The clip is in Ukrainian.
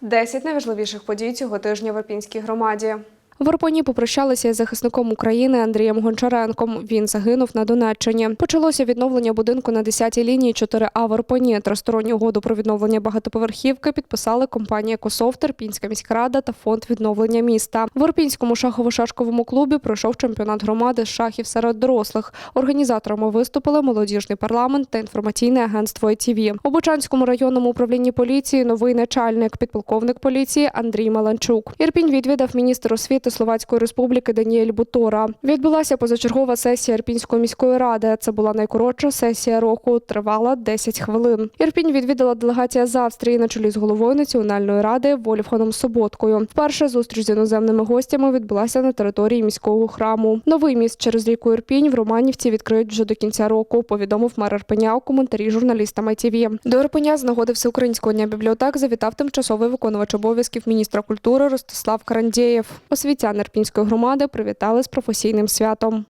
10 найважливіших подій цього тижня в Ірпінській громаді. В Ірпені попрощалися із захисником України Андрієм Гончаренком. Він загинув на Донеччині. Почалося відновлення будинку на 10-й лінії 4А в Ірпені. Тристоронню угоду про відновлення багатоповерхівки підписали компанія «Екософт», Ірпінська міська рада та фонд відновлення міста. В Ірпінському шахово-шашковому клубі пройшов чемпіонат громади з шахів серед дорослих. Організаторами виступили молодіжний парламент та інформаційне агентство ІТВ. У Бучанському районному управлінні поліції новий начальник, підполковник поліції Андрій Маланчук. Ірпінь відвідав міністр освіти Словацької республіки Даніель Бутора. Відбулася позачергова сесія Ірпінської міської ради. Це була найкоротша сесія року. Тривала 10 хвилин. Ірпінь відвідала делегація з Австрії на чолі з головою національної ради Вольфганом Соботкою. Вперше зустріч з іноземними гостями відбулася на території міського храму. Новий міст через ріку Ірпінь в Романівці відкриють вже до кінця року. Повідомив мер Ірпеня у коментарі журналістам ITV. До Ірпеня з нагоди Всеукраїнського дня бібліотек завітав тимчасовий виконувач обов'язків міністра культури Ростислав Карандєєв. Освітян Нерпінської громади привітали з професійним святом.